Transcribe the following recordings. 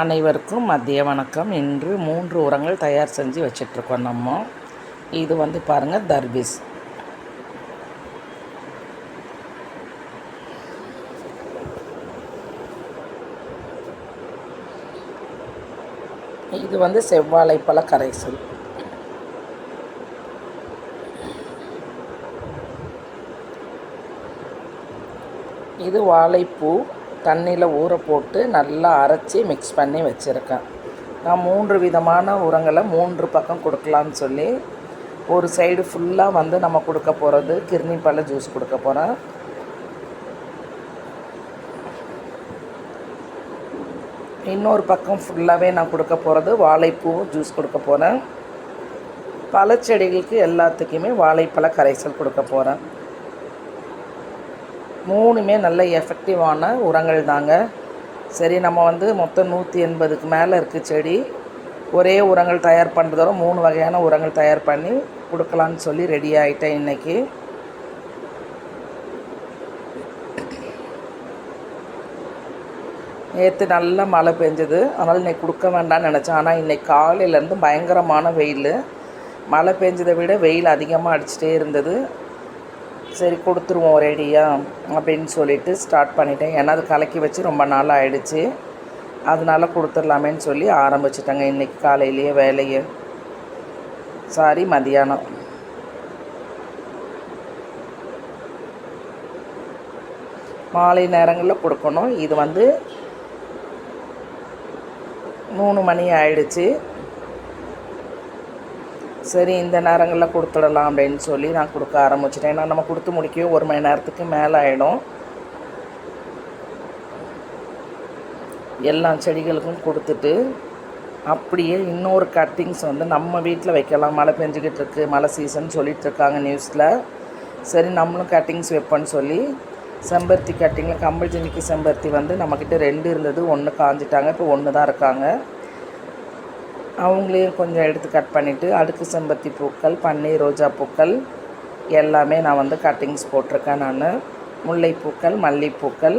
அனைவருக்கும் மதிய வணக்கம். இன்று மூன்று உரங்கள் தயார் செஞ்சு வச்சிட்ருக்கோம் நம்ம. இது வந்து பாருங்கள் தர்பீஸ். இது வந்து செவ்வாழைப்பழ கரைசல். இது வாழைப்பூ. தண்ணியில் ஊற போட்டு நல்லா அரைச்சி மிக்ஸ் பண்ணி வச்சுருக்கேன். நான் மூன்று விதமான உரங்களை மூன்று பக்கம் கொடுக்கலான்னு சொல்லி ஒரு சைடு ஃபுல்லாக வந்து நம்ம கொடுக்க போகிறது கிர்னி பழ ஜூஸ் கொடுக்க போகிறேன் இன்னொரு பக்கம் ஃபுல்லாகவே நான் கொடுக்க போகிறது வாழைப்பூ ஜூஸ் கொடுக்க போகிறேன் பழச்செடிகளுக்கு எல்லாத்துக்குமே வாழைப்பழ கரைசல் கொடுக்க போகிறேன் மூணுமே நல்ல எஃபெக்டிவான உரங்கள் தாங்க. சரி நம்ம வந்து மொத்தம் நூற்றி எண்பதுக்கு மேலே இருக்குது செடி. ஒரே உரங்கள் தயார் பண்ணுறதோட மூணு வகையான உரங்கள் தயார் பண்ணி கொடுக்கலான்னு சொல்லி ரெடி ஆகிட்டேன் இன்றைக்கி நேற்று நல்லா மழை பெஞ்சது. அதனால் இன்றைக்கி கொடுக்க வேண்டாம்னு நினச்சேன். ஆனால் இன்றைக்கி காலையிலேருந்து பயங்கரமான வெயில். மழை பெஞ்சதை விட வெயில் அதிகமாக அடிச்சிட்டே இருந்தது. சரி கொடுத்துருவோம் ரெடியாக அப்படின்னு சொல்லிட்டு ஸ்டார்ட் பண்ணிட்டேன். ஏன்னா அது கலக்கி வச்சு ரொம்ப நாள் ஆகிடுச்சு அதனால கொடுத்துடலாமேன்னு சொல்லி ஆரம்பிச்சிட்டாங்க. இன்றைக்கி காலையிலேயே வேலையை. சாரி மதியானம். மாலை நேரங்களில் கொடுக்கணும். இது வந்து மூணு மணி ஆயிடுச்சு. சரி இந்த நேரங்களில் கொடுத்துடலாம் அப்படின்னு சொல்லி நான் கொடுக்க ஆரம்பிச்சிட்டேன். ஏன்னா நம்ம கொடுத்து முடிக்கவே ஒரு மணி நேரத்துக்கு மேலே ஆகிடும் எல்லா செடிகளுக்கும் கொடுத்துட்டு அப்படியே இன்னொரு கட்டிங்ஸ் வந்து நம்ம வீட்டில் வைக்கலாம். மழை பெஞ்சிக்கிட்டு இருக்கு மழை சீசன் சொல்லிகிட்டு இருக்காங்க நியூஸில் சரி நம்மளும் கட்டிங்ஸ் வைப்போன்னு சொல்லி செம்பருத்தி கட்டிங்கில் கம்பல் ஜிமிக்கி செம்பருத்தி வந்து நம்மக்கிட்ட ரெண்டு இருந்தது ஒன்று காஞ்சிட்டாங்க இப்போ ஒன்று தான் இருக்காங்க. அவங்களையும் கொஞ்சம் எடுத்து கட் பண்ணிவிட்டு அடுக்கு செம்பருத்தி பூக்கள் பன்னீர் ரோஜா பூக்கள் எல்லாமே நான் வந்து கட்டிங்ஸ் போட்டிருக்கேன் நான். முல்லைப்பூக்கள் மல்லிப்பூக்கள்.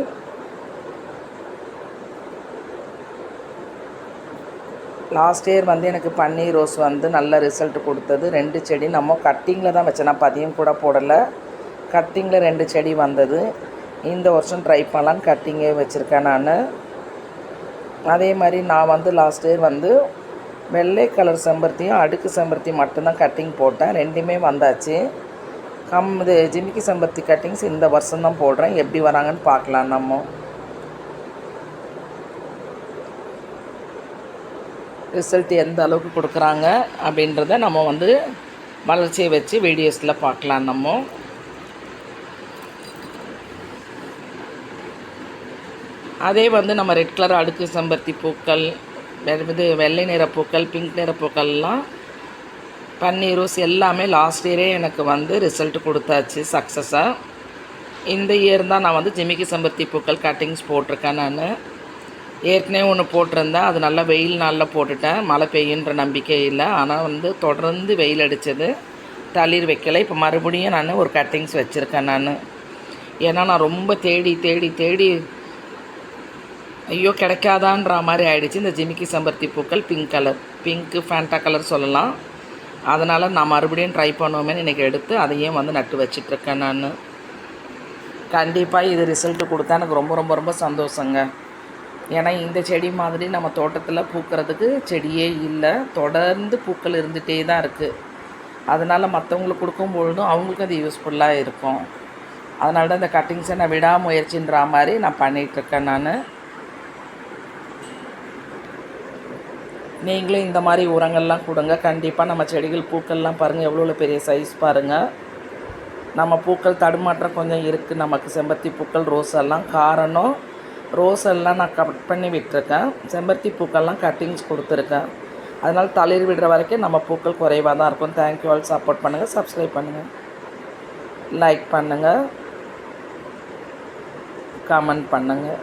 லாஸ்ட் இயர் வந்து எனக்கு பன்னீர் ரோஸ் வந்து நல்ல ரிசல்ட் கொடுத்தது. ரெண்டு செடி நம்ம கட்டிங்கில் தான் வச்சேன். நான் பதியம் கூட போடலை. கட்டிங்கில் ரெண்டு செடி வந்தது. இந்த வருஷம் ட்ரை பண்ணலான்னு கட்டிங்கே வச்சுருக்கேன் நான். அதே மாதிரி நான் வந்து லாஸ்ட் இயர் வந்து வெள்ளை கலர் செம்பருத்தியும் அடுக்கு செம்பருத்தி மட்டும்தான் கட்டிங் போட்டேன். ரெண்டுமே வந்தாச்சு. கம் இது ஜிமிக்கி செம்பருத்தி கட்டிங்ஸ் இந்த வருஷம்தான் போடுறேன். எப்படி வராங்கன்னு பார்க்கலாம் நம்ம. ரிசல்ட் எந்த அளவுக்கு கொடுக்குறாங்க அப்படின்றத நம்ம வந்து வளர்ச்சியை வச்சு வீடியோஸில் பார்க்கலாம் நம்ம. அதே வந்து நம்ம ரெட் கலர் அடுக்கு செம்பருத்தி பூக்கள் இது வெள்ளை நிற பூக்கள் பிங்க் நிற பூக்கள்லாம் பன்னீர் ரோஸ் எல்லாமே லாஸ்ட் இயரே எனக்கு வந்து ரிசல்ட் கொடுத்தாச்சு சக்ஸஸாக இந்த இயர் தான் நான் வந்து ஜிமிக்கி செம்பருத்தி பூக்கள் கட்டிங்ஸ் போட்டிருக்கேன் நான். ஏற்கனவே ஒன்று போட்டிருந்தேன் அது நல்லா வெயில் நாளில் போட்டுட்டேன் மழை பெய்யுன்ற நம்பிக்கை இல்லை. ஆனால் வந்து தொடர்ந்து வெயில் அடித்தது தளிர் வைக்கலை. இப்போ மறுபடியும் நான் ஒரு கட்டிங்ஸ் வச்சுருக்கேன் நான். ஏன்னா நான் ரொம்ப தேடி தேடி தேடி ஐயோ கிடைக்காதான்ற மாதிரி ஆயிடுச்சு. இந்த ஜிமிக்கி செம்பருத்தி பூக்கள் pink colour pink Fanta colour சொல்லலாம். அதனால் நான் மறுபடியும் ட்ரை பண்ணுவோமே இன்றைக்கி எடுத்து அதையும் வந்து நட்டு வச்சிட்ருக்கேன் நான். கண்டிப்பாக இது ரிசல்ட்டு கொடுத்தா எனக்கு ரொம்ப ரொம்ப ரொம்ப சந்தோஷங்க. ஏன்னா இந்த செடி மாதிரி நம்ம தோட்டத்தில் பூக்கிறதுக்கு செடியே இல்லை. தொடர்ந்து பூக்கள் இருந்துகிட்டே தான் இருக்குது அதனால் மற்றவங்களுக்கு கொடுக்கும் பொழுதும் அவங்களுக்கும் அது யூஸ்ஃபுல்லாக இருக்கும். அதனால தான் இந்த கட்டிங்ஸை நான் விடாமுயற்சின்ற மாதிரி நான் பண்ணிகிட்ருக்கேன் நான். நீங்களும் இந்த மாதிரி உரங்கள்லாம் கொடுங்க. கண்டிப்பாக நம்ம செடிகள் பூக்கள்லாம் பாருங்கள் எவ்வளோ பெரிய சைஸ் பாருங்கள் நம்ம பூக்கள் தடுமாற்றம் கொஞ்சம் இருக்குது நமக்கு செம்பருத்தி பூக்கள் ரோஸ் எல்லாம் காரணம். ரோஸ் எல்லாம் நான் கட் பண்ணி விட்டுருக்கேன். செம்பருத்தி பூக்கள்லாம் கட்டிங்ஸ் கொடுத்துருக்கேன். அதனால் தளிர் விடுற வரைக்கும் நம்ம பூக்கள் குறைவாக தான் இருக்கும். தேங்க்யூ ஆல் சப்போர்ட் பண்ணுங்கள் சப்ஸ்கிரைப் பண்ணுங்கள் லைக் பண்ணுங்கள் கமெண்ட் பண்ணுங்கள்